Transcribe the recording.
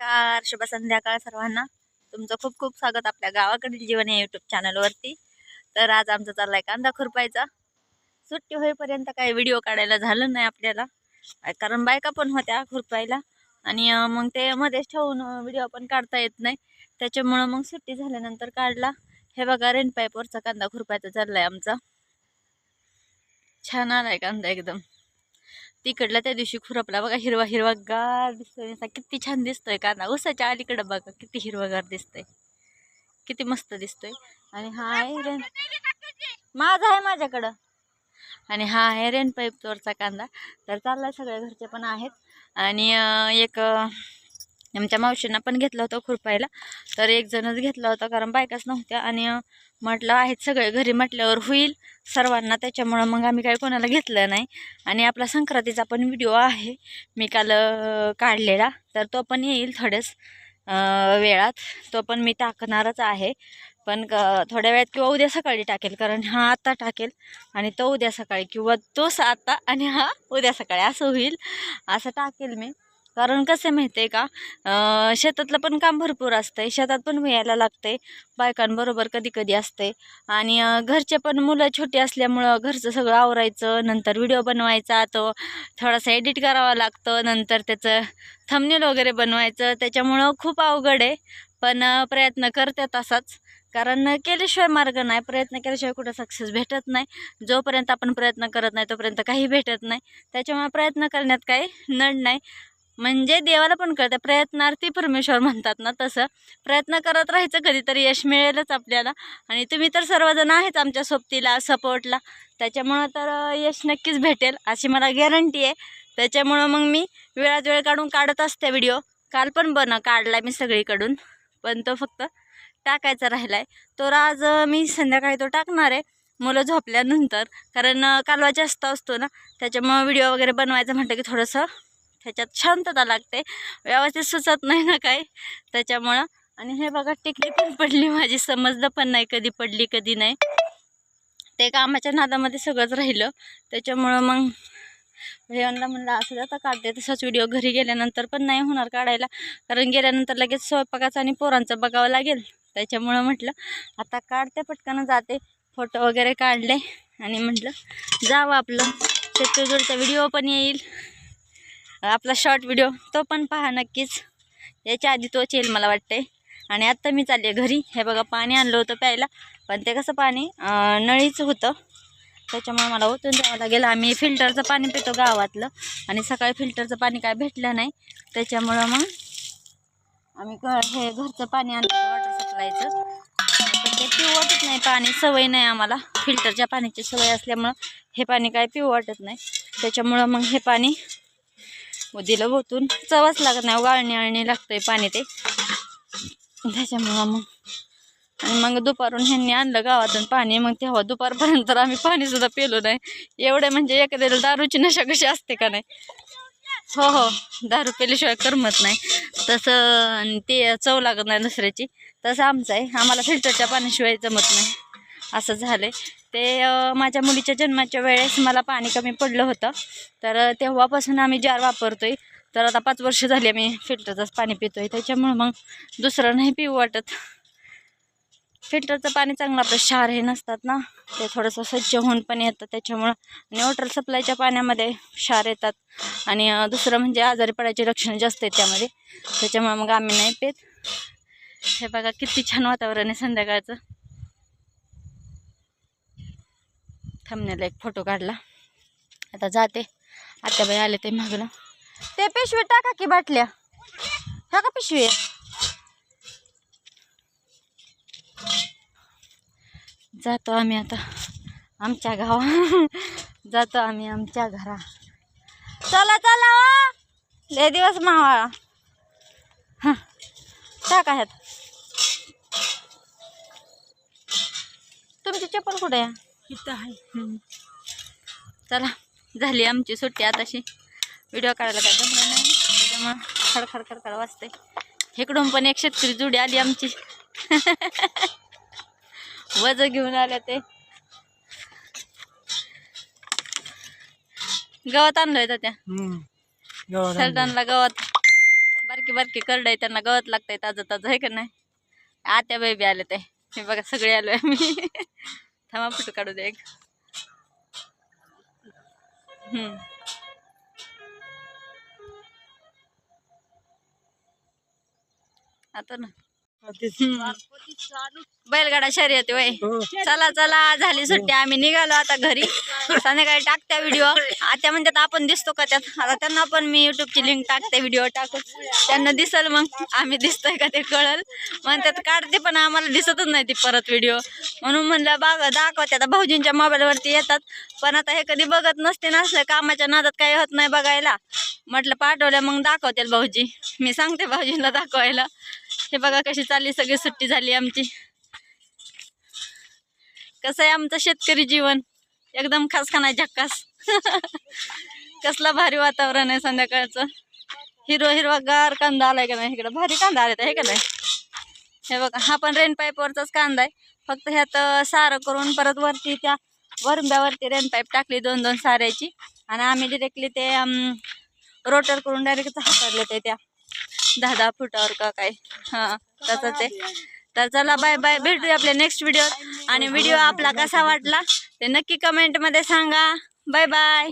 नमस्कार शुभ संध्याकाळ सर्वांना. तुमचं खूप खूप स्वागत आपल्या गावाकडील जीवन या यूट्यूब चॅनलवरती तर आज आमचा चाललाय कांदा खुरपायचा. सुट्टी होईपर्यंत काही व्हिडिओ काढायला झालं नाही आपल्याला. कारण बायका पण होत्या खुरपायला. आणि मग ते मध्येच ठेवून व्हिडिओ पण काढता येत नाही. त्याच्यामुळं मग सुट्टी झाल्यानंतर काढला. हे बघा रेन पाईपवरचा कांदा खुरपायचा चाललाय आमचा. छान आलाय कांदा एकदम. तिकडला त्या दिवशी खुरपला बघा हिरवा हिरवा गार दिसतोय किती छान दिसतोय कांदा. उसाच्या अलीकडं बघा किती हिरवागार दिसतोय. किती मस्त दिसतोय. आणि हा आहे रेन माझा आहे माझ्याकडं. आणि हा आहे रेन पाईप पाईपवरचा कांदा. तर चाललाय सगळे घरचे पण आहेत. आणि एक आमच्या मावशींना पण घेतलं होतं खुरपायला. तर एक जणच घेतला होता कारण बायकाच नव्हत्या. आणि म्हटलं आहेत सगळे घरी म्हटल्यावर होईल सर्वांना. त्याच्यामुळं मग आम्ही काही कोणाला घेतलं नाही. आणि आपला संक्रांतीचा पण व्हिडिओ आहे. मी काल काढलेला. तर तो पण येईल थोड्याच वेळात. तो पण मी टाकणारच आहे. पण क थोड्या वेळात किंवा उद्या सकाळी टाकेल. कारण हा आता टाकेल आणि तो उद्या सकाळी किंवा तोच आता आणि हा उद्या सकाळी. असं होईल. असं टाकेल मी. कारण कसं आहे माहिती आहे का शेतातलं पण काम भरपूर असतंय. शेतात पण व्हायला लागतंय. बायकांबरोबर कधी कधी असते आणि घरचे पण मुलं छोटी असल्यामुळं घरचं सगळं आवरायचं नंतर व्हिडिओ बनवायचा तो थोडासा एडिट करावा लागतं नंतर त्याचं थंबनेल वगैरे बनवायचं. त्याच्यामुळं खूप अवघड आहे. पण प्रयत्न करते तसाच कारण केल्याशिवाय मार्ग नाही. प्रयत्न केल्याशिवाय कुठं सक्सेस भेटत नाही. जोपर्यंत आपण प्रयत्न करत नाही तोपर्यंत काही भेटत नाही. त्याच्यामुळे प्रयत्न करण्यात काही नड नाही. म्हणजे देवाला पण कळतं प्रयत्नार्थी परमेश्वर म्हणतात ना तसं. प्रयत्न करत राहायचं कधीतरी यश मिळेलच आपल्याला. आणि तुम्ही तर सर्वजण आहेच आमच्या सोबतीला सपोर्टला. त्याच्यामुळं तर यश नक्कीच भेटेल अशी मला गॅरंटी आहे. त्याच्यामुळं मग मी वेळात वेळ काढून काढत असते व्हिडिओ. काल पण बन काढला मी सगळीकडून. पण तो फक्त टाकायचा राहिला आहे तर आज मी संध्याकाळी तो टाकणार आहे. मुलं झोपल्यानंतर. कारण कालवा जास्त असतो ना. त्याच्यामुळं व्हिडिओ वगैरे बनवायचं म्हटलं की थोडंसं त्याच्यात शांतता लागते. व्यवस्थित सुचत नाही ना काय त्याच्यामुळं. आणि हे बघा टिकली पण पडली माझी. समजलं पण नाही कधी पडली कधी नाही. ते कामाच्या नादामध्ये सगळंच राहिलं. त्याच्यामुळं मग भैयांना म्हणलं असं जाता काढते. तसाच व्हिडिओ घरी गेल्यानंतर पण नाही होणार काढायला. कारण गेल्यानंतर लगेच स्वयंपाकाचं आणि पोरांचं बघावं लागेल. त्याच्यामुळं म्हटलं आता काढते पटकन जाते. फोटो वगैरे काढले आणि म्हटलं जावं आपलं. शेतकरीचा व्हिडिओ पण येईल. आपला शॉर्ट व्हिडिओ तो पण पहा नक्कीच. याच्या आधी तोच येईल मला वाटते आणि आत्ता मी चालले घरी. हे बघा पाणी आणलं होतं प्यायला पण ते कसं पाणी नळीचं होतं. त्याच्यामुळे मला ओतून द्यावं लागेल. आम्ही फिल्टरचं पाणी पितो गावातलं. आणि सकाळी फिल्टरचं पाणी काय भेटलं नाही. त्याच्यामुळं मग आम्ही हे घरचं पाणी आणलं वॉटर सप्लायचं पण ते पिऊ वाटत नाही पाणी. सवय नाही आम्हाला. फिल्टरच्या पाण्याची सवय असल्यामुळं हे पाणी काय पिऊ वाटत नाही. त्याच्यामुळं मग हे पाणी दिलं ओतून. चवच लागत नाही गाळणी आळणी लागतंय पाणी ते. त्याच्यामुळं मग. आणि मग दुपारून ह्यांनी आणलं गावातून पाणी मग तेव्हा दुपारपर्यंत तर आम्ही पाणीसुद्धा पेलो नाही. एवढे म्हणजे एखाद्याला दारूची नशा कशी असते का नाही? हो हो. दारू पेल्याशिवाय करमत नाही. तसं आणि ते चव लागत नाही दुसऱ्याची. तसं आमचं आहे. आम्हाला फिल्टरच्या पाण्याशिवाय जमत नाही. असं झालं आहे ते माझ्या मुलीच्या जन्माच्या वेळेस मला पाणी कमी पडलं होतं. तर तेव्हापासून आम्ही जार वापरतो आहे तर आता पाच वर्ष झाली आम्ही फिल्टरचंच पाणी पितो आहे त्याच्यामुळं मग दुसरं नाही पिऊ वाटत. फिल्टरचं पाणी चांगलं आपलं क्षार हे नसतात ना. ते थोडंसं स्वच्छ होऊन पण येतं. त्याच्यामुळं आणि वॉटर सप्लायच्या पाण्यामध्ये क्षार येतात. आणि दुसरं म्हणजे आजारी पडायची लक्षणं जास्त आहेत त्यामध्ये. त्याच्यामुळं मग आम्ही नाही पेत. हे बघा किती छान वातावरण आहे संध्याकाळचं. थांबण्याला एक फोटो काढला. आता जाते. आता बाई आले ते मागलं ते पिशवी टाका की बाटल्या. ह्या का पिशवी जातो आम्ही आता. आमच्या गावा. जातो आम्ही आमच्या घरा. चला चला हो. लय दिवस मावाळा हां. टाका ह्यात. तुमची चप्पल कुठे आहे? इथं आहे. चला झाली आमची सुट्टी आताशी. व्हिडिओ काढायला काय जमलं नाही. त्याच्यामुळं खडखड खडखड वाजते इकडून पण एक शेतकरी जुडी आली आमची. वज घेऊन आल्या ते. गवत आणलोय त्या. सरदानला गवत बारकी बारकी करड आहे त्यांना गवत लागतंय ताजं ताजं आहे का नाही? आत्या बेबी आले ते हे बघा सगळे आलोय आम्ही. थांबा फोटो काढू दे एक हम्म. आता ना बैलगाडा शर्यती वय चला चला झाली सुट्टी. आम्ही निघालो आता घरी. संध्याकाळी टाकत्या व्हिडिओ आता म्हणतात आपण दिसतो का त्यात? आता त्यांना पण मी युट्यूबची लिंक टाकते व्हिडिओ टाकून. त्यांना दिसल मग. आम्ही दिसतोय का ते कळल. म्हणतात काढते पण आम्हाला दिसतच नाही ती परत व्हिडिओ म्हणून म्हणलं बाग दाखवते आता. भाऊजींच्या मोबाईलवरती येतात. पण आता हे कधी बघत नसते नसलं कामाच्या नादात काही होत नाही बघायला. म्हटलं पाठवल्या मग दाखवतील भाऊजी. मी सांगते भाऊजींना दाखवायला. हे बघा कशी चालली सगळी सुट्टी झाली आमची. कसं आहे आमचं शेतकरी जीवन? एकदम खास खाना झक्कास. कसला भारी वातावरण आहे संध्याकाळचं. हिरो हिरवा गार कांदा आलाय का नाही इकडं? भारी कांदा आलाय हे का नाही? हे बघा हा पण रेन पाईपवरचाच कांदा आहे. फक्त ह्यात सारं करून परत वरती त्या वरंब्यावरती रेन पाईप टाकली दोन दोन साऱ्याची. आणि आम्ही डिरेक्टली ते रोटर करून डायरेक्ट हाताळले ते त्या. दहा दहा फुटावर का काय? हां तसंच आहे. तर चला बाय बाय भेटूया आपल्या नेक्स्ट व्हिडिओ आणि व्हिडिओ आपला कसा वाटला ते नक्की कमेंटमध्ये सांगा. Bye bye